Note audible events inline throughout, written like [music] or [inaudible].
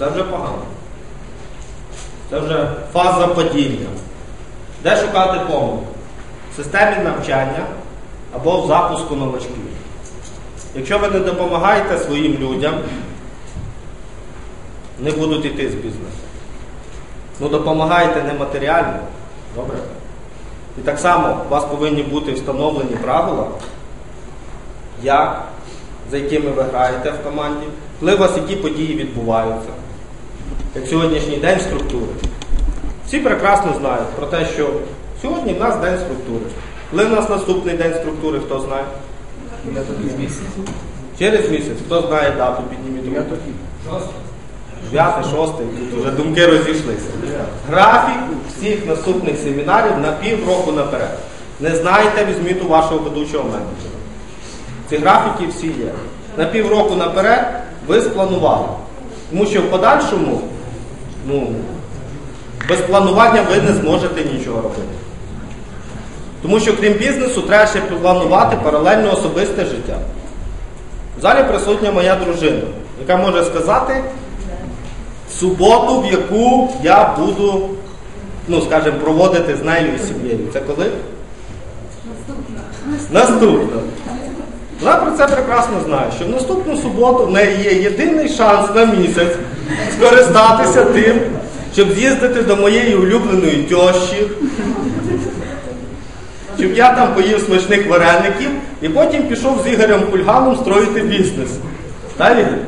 Це вже погано. Це вже фаза падіння. Де шукати помилку? В системі навчання або в запуску новачків. Якщо ви не допомагаєте своїм людям, не будуть йти з бізнесу. Ну допомагайте не матеріально. Добре? І так само у вас повинні бути встановлені правила, як, за якими ви граєте в команді, коли у вас які події відбуваються, як сьогоднішній день структури. Всі прекрасно знають про те, що сьогодні в нас день структури. Коли в нас наступний день структури, хто знає? Через місяць. Хто знає дату, підніміть руку. Дев'яте, шосте, тут вже думки розійшлися. Графік всіх наступних семінарів на півроку наперед. Не знаєте, візьміть у вашого ведучого менеджера. Ці графіки всі є. На півроку наперед ви спланували. Тому що в подальшому, ну, без планування ви не зможете нічого робити. Тому що крім бізнесу, треба ще планувати паралельно особисте життя. В залі присутня моя дружина, яка може сказати суботу, в яку я буду, ну, скажімо, проводити з нею і сім'єю. Це коли? Наступна. Вона про це прекрасно знає, що в наступну суботу в неї є єдиний шанс на місяць скористатися тим, щоб з'їздити до моєї улюбленої тьощі, щоб я там поїв смачних вареників і потім пішов з Ігорем Кульганом строїти бізнес. Так, Ігор?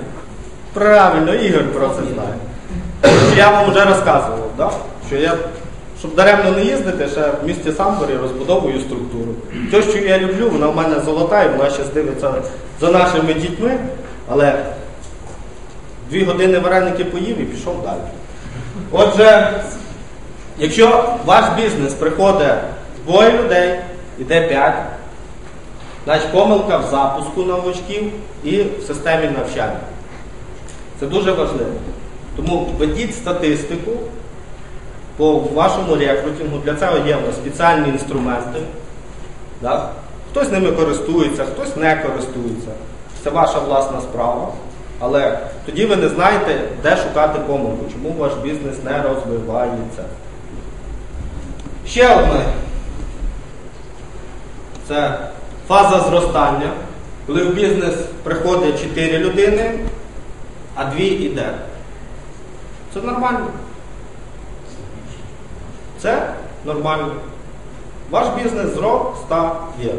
Правильно, Ігор про це знає. Я вам вже розказував, да? що я, щоб даремно не їздити, ще в місті Самборі розбудовую структуру. Те, що я люблю, вона в мене золота, і вона ще дивиться за нашими дітьми, але дві години вареники поїв і пішов далі. Отже, якщо ваш бізнес приходить двоє людей, іде п'ять, значить помилка в запуску новачків і в системі навчання. Це дуже важливо. Тому ведіть статистику по вашому рекрутингу. Для цього є в нас спеціальні інструменти. Да? Хтось ними користується, хтось не користується. Це ваша власна справа. Але тоді ви не знаєте, де шукати помилку, чому ваш бізнес не розвивається. Ще одне. Це фаза зростання, коли в бізнес приходить 4 людини, а 2 йде. Це нормально. Це нормально. Ваш бізнес зростає.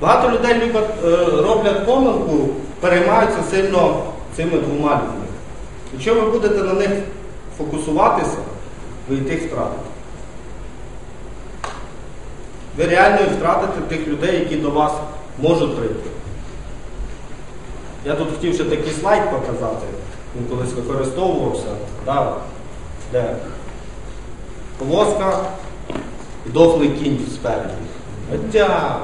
Багато людей люблять, е, роблять помилку, переймаються сильно цими двома людьми. Якщо ви будете на них фокусуватися, ви тих втратите. Ви реально втратите тих людей, які до вас можуть прийти. Я тут хотів ще такий слайд показати, він колись використовувався, да, де повозка і дохлий кінь спереді. Хоча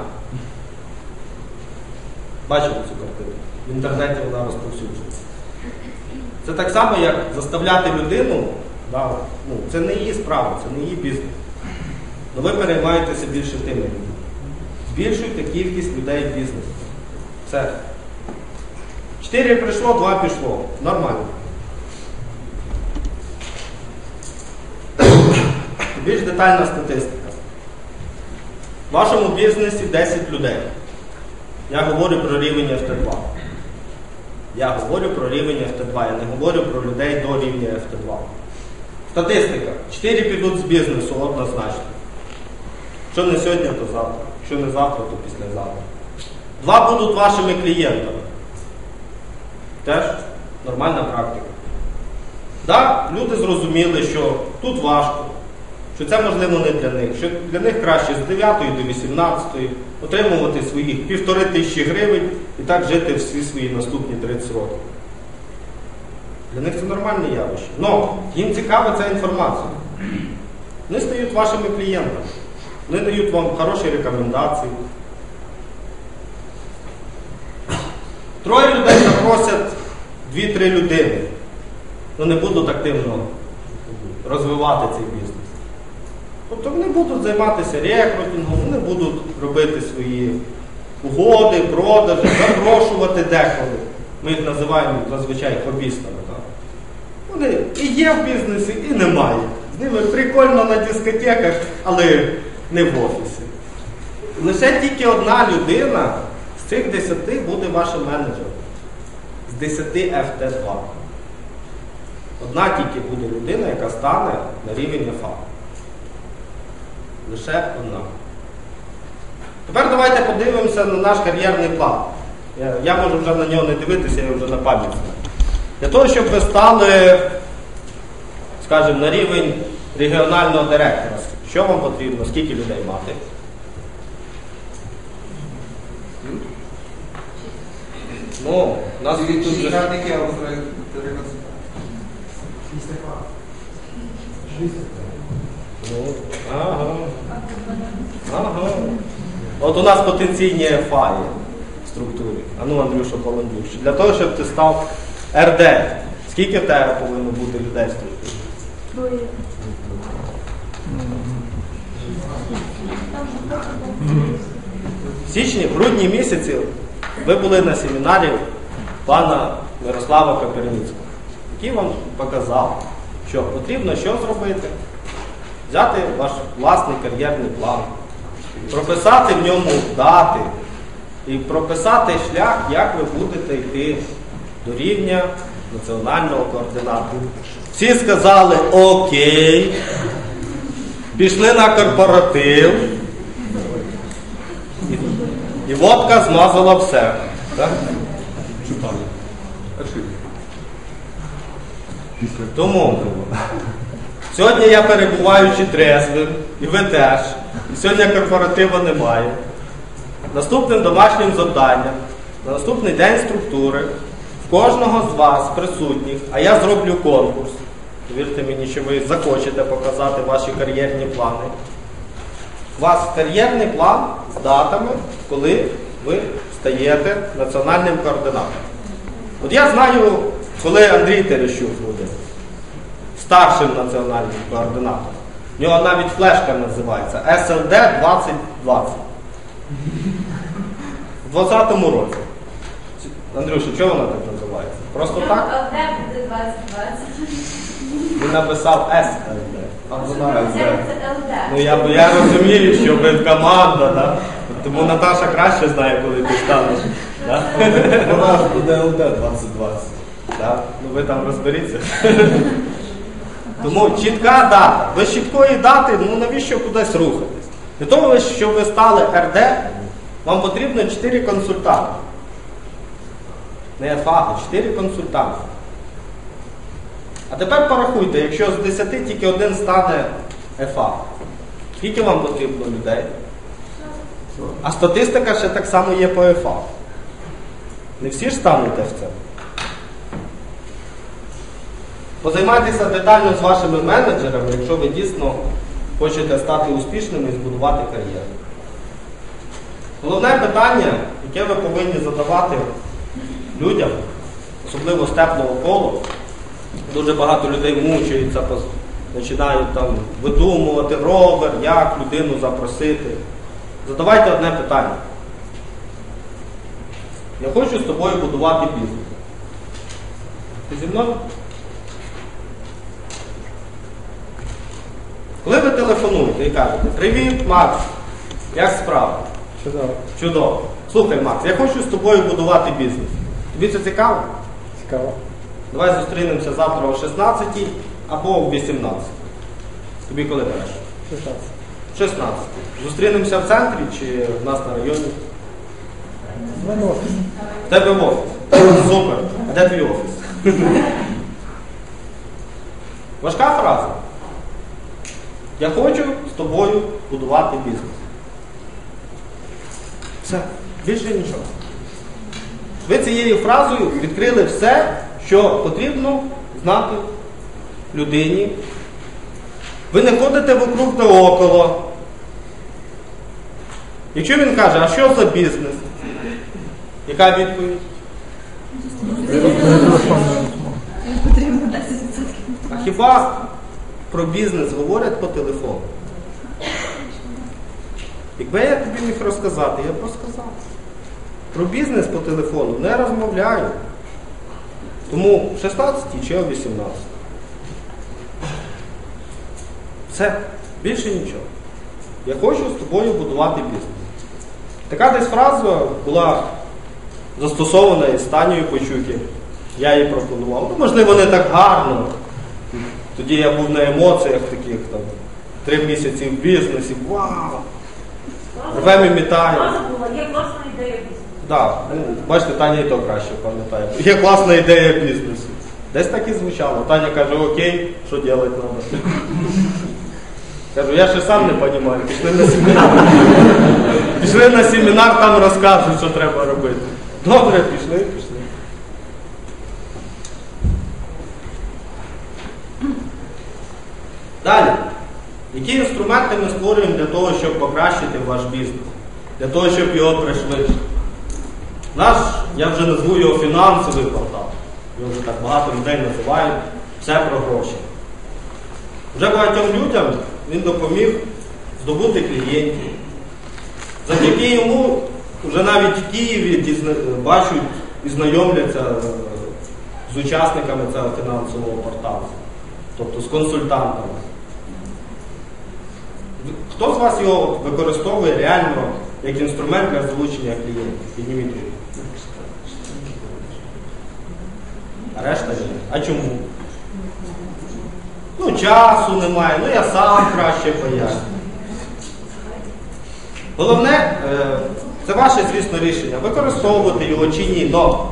бачили цю картину? В інтернеті вона розповсюджується. Це так само, як заставляти людину, да, ну, це не її справа, це не її бізнес. Але ви переймаєтеся більше тими. Збільшуйте кількість людей в бізнесі. Все. Чотири прийшло, два пішло. Нормально. Більш детальна статистика. В вашому бізнесі 10 людей. Я говорю про рівень FT2. Я говорю про рівень FT2. Я не говорю про людей до рівня FT2. Статистика. 4 підуть з бізнесу однозначно. Що не сьогодні, то завтра. Що не завтра, то післязавтра. Два будуть вашими клієнтами. Теж нормальна практика. Так, люди зрозуміли, що тут важко, що це можливо не для них, що для них краще з 9 до 18 отримувати своїх півтори тисячі гривень і так жити всі свої наступні 30 років. Для них це нормальне явище. Но їм цікава ця інформація. Вони стають вашими клієнтами. Вони дають вам хороші рекомендації. Троє людей запросять 2-3 людини. Ну не будуть активно розвивати цей бізнес. Тобто вони будуть займатися рекрутингом, вони будуть робити свої угоди, продажі, запрошувати деколи. Ми їх називаємо зазвичай хобістами. Вони і є в бізнесі, і немає. З ними прикольно на дискотеках, але не в офісі. Лише тільки одна людина з цих 10 буде вашим менеджером. З 10 FT2. Одна тільки буде людина, яка стане на рівень ФА. Лише одна. Тепер давайте подивимося на наш кар'єрний план. Я, я можу вже на нього не дивитися, я вже на пам'ять. Для того, щоб ви стали, скажімо, на рівень регіонального директора, що вам потрібно, скільки людей мати? Ну, у нас тут же... Радники. Ну, ага. Ага. От у нас потенційні ФА є в структурі. А ну, Андрюша Баландюк. Для того, щоб ти став РД, скільки в тебе повинно бути людей в структурі? Троє. В січні, в грудні місяці ви були на семінарі пана Мирослава Каперніцького, який вам показав, що потрібно що зробити? Взяти ваш власний кар'єрний план, прописати в ньому дати і прописати шлях, як ви будете йти до рівня національного координатора. Всі сказали окей, пішли на корпоратив. І водка змазала все. Так? Тому сьогодні я перебуваючи трезвим, і ви теж. І сьогодні корпоративу немає. Наступним домашнім завданням, на наступний день структури, в кожного з вас присутніх, а я зроблю конкурс. Повірте мені, що ви захочете показати ваші кар'єрні плани. У вас кар'єрний план з датами, коли ви стаєте національним координатором. От я знаю, коли Андрій Терещук буде старшим національним координатором. У нього навіть флешка називається SLD 2020. У 2020 році. Андрюша, чого вона так називається? Просто так? Буде 2020? Він написав SLD. А вона Це це ЛД. Ну я, я розумію, що ви команда, да? тому Наташа краще знає, коли ти станеш. Да? Вона ж буде ЛД 2020. Да? Ну ви там розберіться. Тому чітка дата. Без чіткої дати, ну навіщо кудись рухатись? Для того, щоб ви стали РД, вам потрібно 4 консультанти. Не ФАГи, 4 консультанти. А тепер порахуйте, якщо з 10 тільки один стане ФА, скільки вам потрібно людей? А статистика ще так само є по ФА. Не всі ж стануть в ФЦ. Позаймайтеся детально з вашими менеджерами, якщо ви дійсно хочете стати успішними і збудувати кар'єру. Головне питання, яке ви повинні задавати людям, особливо з теплого колу, дуже багато людей мучаються, починають там видумувати ровер, як людину запросити. Задавайте одне питання. Я хочу з тобою будувати бізнес. Ти зі мною? Коли ви телефонуєте і кажете, привіт, Макс, як справа? Чудово, Чудово. Слухай, Макс, я хочу з тобою будувати бізнес. Тобі це цікаво? цікаво. Давай зустрінемося завтра о 16 або о 18. Тобі коли береш? 16. 16. Зустрінемося в центрі чи в нас на районі? В мене офіс. В тебе в офіс. Супер. А де твій офіс? [laughs] Важка фраза. Я хочу з тобою будувати бізнес. Все. Більше нічого. Ви цією фразою відкрили все, що потрібно знати людині. Ви не ходите вокруг та около. Якщо він каже, а що за бізнес? Яка відповідь? Потрібно 10%. А хіба про бізнес говорять по телефону. Якби я тобі міг розказати, я б розказав. Про бізнес по телефону не розмовляю. Тому в 16 чи в 18. Все, більше нічого. Я хочу з тобою будувати бізнес. Така десь фраза була застосована і Станією Почуки. Я її пропонував. Ну, Можливо, не так гарно. Тоді я був на емоціях таких там. Три місяці в бізнесі. Вау! Рвемо і мітаємо. Є класна ідея бізнесу. Так, ну, бачите, Таня і то краще пам'ятає. Є класна ідея бізнесу. Десь так і звучало. Таня каже, окей, що робити треба? [laughs] Кажу, я ще сам не розумію. Пішли на семінар. [laughs] Пішли на семінар, там розкажуть, що треба робити. Добре, пішли, пішли. Далі. Які інструменти ми створюємо для того, щоб покращити ваш бізнес? Для того, щоб його пришвидшити? Наш, я вже назву його фінансовий портал. Його вже так багато людей називають. Все про гроші. Вже багатьом людям він допоміг здобути клієнтів. Завдяки йому вже навіть в Києві бачать і знайомляться е, з учасниками цього фінансового порталу, тобто з консультантами. Хто з вас його використовує реально як інструмент для залучення клієнтів? Підніміть руку. А решта ні. А чому? Ну, часу немає, ну я сам краще поясню. Головне, е, це ваше, звісно, рішення, використовувати його чи ні. Но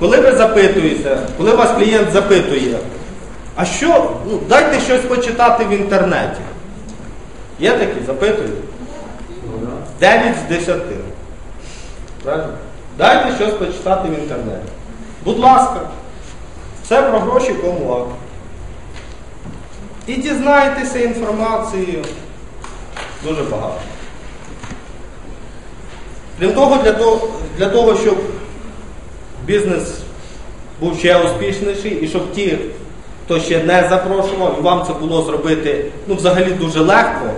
коли ви запитуєте, коли вас клієнт запитує, а що, ну, дайте щось почитати в інтернеті. Є такі, запитують? 9 з 10. Правильно? Дайте щось почитати в інтернеті. Будь ласка, все про гроші кому ласка. І дізнайтеся інформацію дуже багато. Крім того, для того, для того, щоб бізнес був ще успішніший і щоб ті, хто ще не запрошував, і вам це було зробити ну, взагалі дуже легко.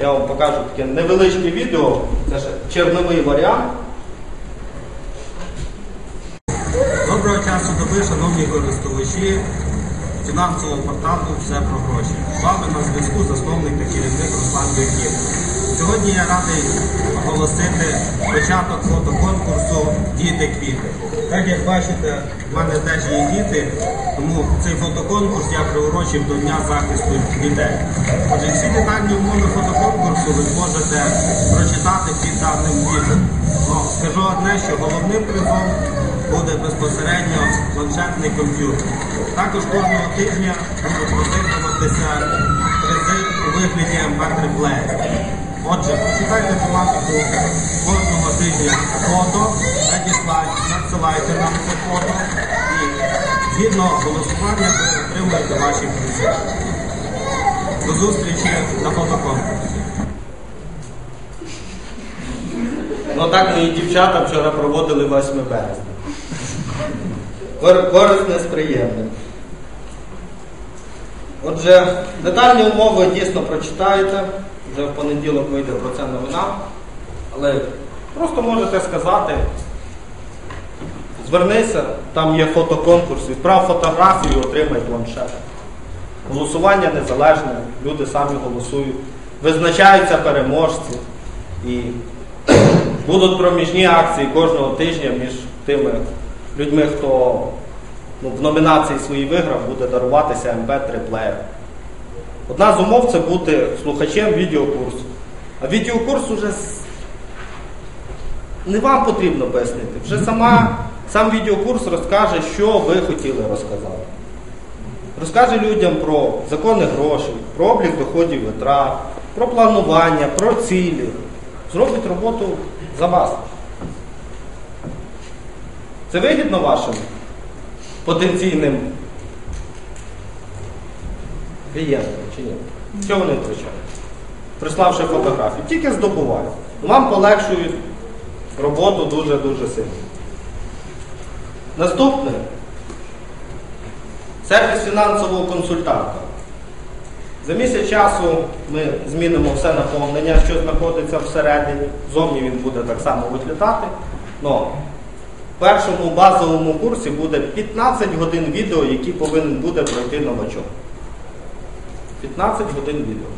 Я вам покажу таке невеличке відео, це ще черновий варіант. Доброго часу доби, шановні користувачі фінансового порталу Все про гроші. З вами на зв'язку засновник та керівник Руслан Беків. Сьогодні я радий оголосити початок фотоконкурсу Діти квіти. Так як бачите, в мене теж є діти, тому цей фотоконкурс я приурочив до Дня захисту дітей. Отже, всі детальні умови фотоконкурсу ви зможете прочитати під даним відео. Скажу одне, що головним призом буде безпосередньо планшетний комп'ютер. Також кожного тижня будуть розігруватися призи у вигляді MP3 Отже, читайте тематику кожного тижня фото, надіслайте, надсилайте нам це фото згідно голосування ви отримуєте ваші призи. До зустрічі на фотоконкурсі. Ну так мої дівчата вчора проводили 8 березня. Кор- Корисне з приємним. Отже, детальні умови дійсно прочитаєте. Вже в понеділок вийде про це новина. Але просто можете сказати, звернися, там є фотоконкурс, відправ фотографію, отримай планшет. Голосування незалежне, люди самі голосують, визначаються переможці. І Будуть проміжні акції кожного тижня між тими людьми, хто ну, в номінації свої виграв, буде даруватися МП3 плеєр. Одна з умов це бути слухачем відеокурсу. А відеокурс уже не вам потрібно пояснити. Вже сама, сам відеокурс розкаже, що ви хотіли розказати. Розкаже людям про закони грошей, про облік доходів витрат, про планування, про цілі. Зробить роботу за вас. Це вигідно вашим потенційним клієнтам чи ні? Що вони втрачають? Приславши фотографію, тільки здобувають. Вам полегшують роботу дуже-дуже сильно. Наступне сервіс фінансового консультанта. За місяць часу ми змінимо все наповнення, що знаходиться всередині. Зовні він буде так само виглядати. Но в першому базовому курсі буде 15 годин відео, які повинен буде пройти новачок. 15 годин відео.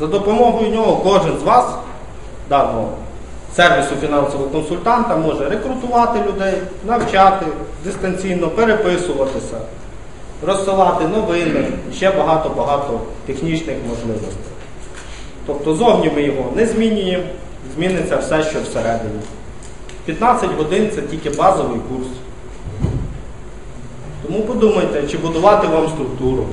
За допомогою нього кожен з вас, даного сервісу фінансового консультанта, може рекрутувати людей, навчати дистанційно, переписуватися, розсилати новини ще багато-багато технічних можливостей. Тобто зовні ми його не змінюємо, зміниться все, що всередині. 15 годин це тільки базовий курс. Тому подумайте, чи будувати вам структуру.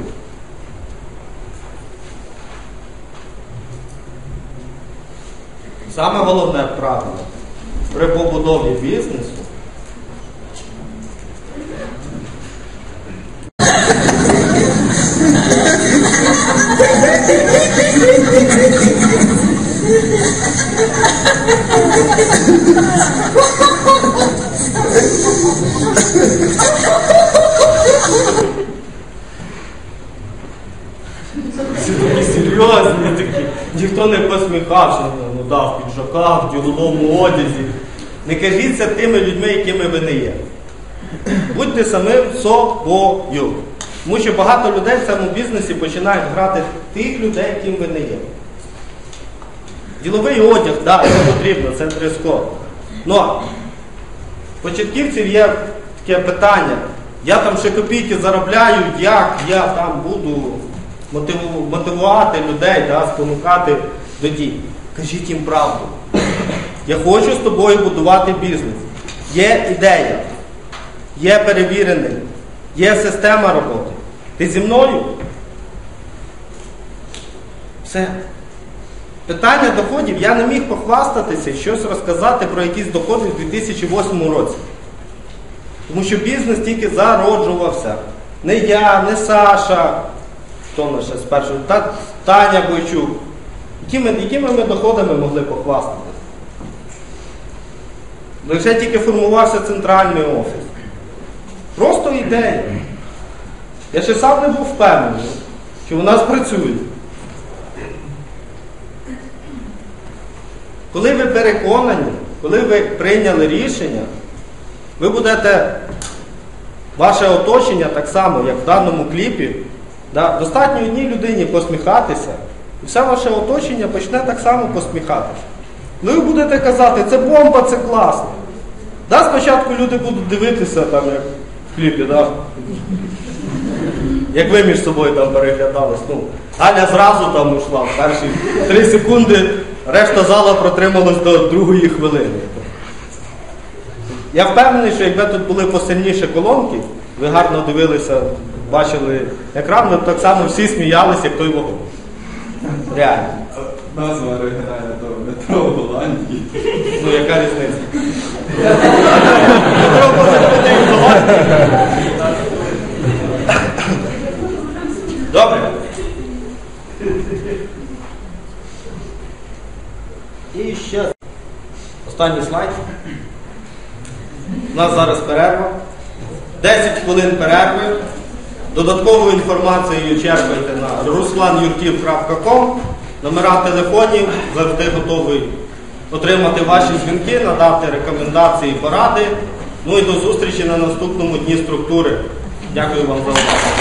Саме головне правило при побудові бізнесу серйозні такі. Ніхто не посміхався, ну в діловому одязі. Не кажіться тими людьми, якими ви не є. Будьте самим собою. Тому що багато людей в цьому бізнесі починають грати тих людей, яким ви не є. Діловий одяг, так, да, це потрібно, це дрес-код. Но початківців є таке питання. Я там ще копійки заробляю, як я там буду мотивувати людей, да, спонукати до дій. Кажіть їм правду. Я хочу з тобою будувати бізнес. Є ідея, є перевірений, є система роботи. Ти зі мною? Все. Питання доходів я не міг похвастатися, щось розказати про якісь доходи в 2008 році. Тому що бізнес тільки зароджувався. Не я, не Саша, хто нас ще спершу, та Таня Бойчук. Якими, якими ми доходами могли похвастатися? Лише тільки формувався центральний офіс. Просто ідея. Я ще сам не був впевнений, що у нас працює. Коли ви переконані, коли ви прийняли рішення, ви будете ваше оточення так само, як в даному кліпі, да, достатньо одній людині посміхатися, все ваше оточення почне так само посміхатися. Ну ви будете казати, це бомба, це класно. Да, спочатку люди будуть дивитися, там, як в кліпі, да? як ви між собою там переглядались. Ну, Аля зразу там ушла в перші три секунди, решта зала протрималась до другої хвилини. Я впевнений, що якби тут були посильніші колонки, ви гарно дивилися, бачили екран, ми так само всі сміялися, як той вогонь. Реально. Назва оригінальна то метро Голландії. Ну, яка різниця? Метро може в Голландії. Добре. І ще останній слайд. У нас зараз перерва. 10 хвилин перерви. Додаткову інформацію черпайте на Номера телефонів завжди готовий отримати ваші дзвінки, надати рекомендації, поради. Ну і до зустрічі на наступному дні структури. Дякую вам за увагу.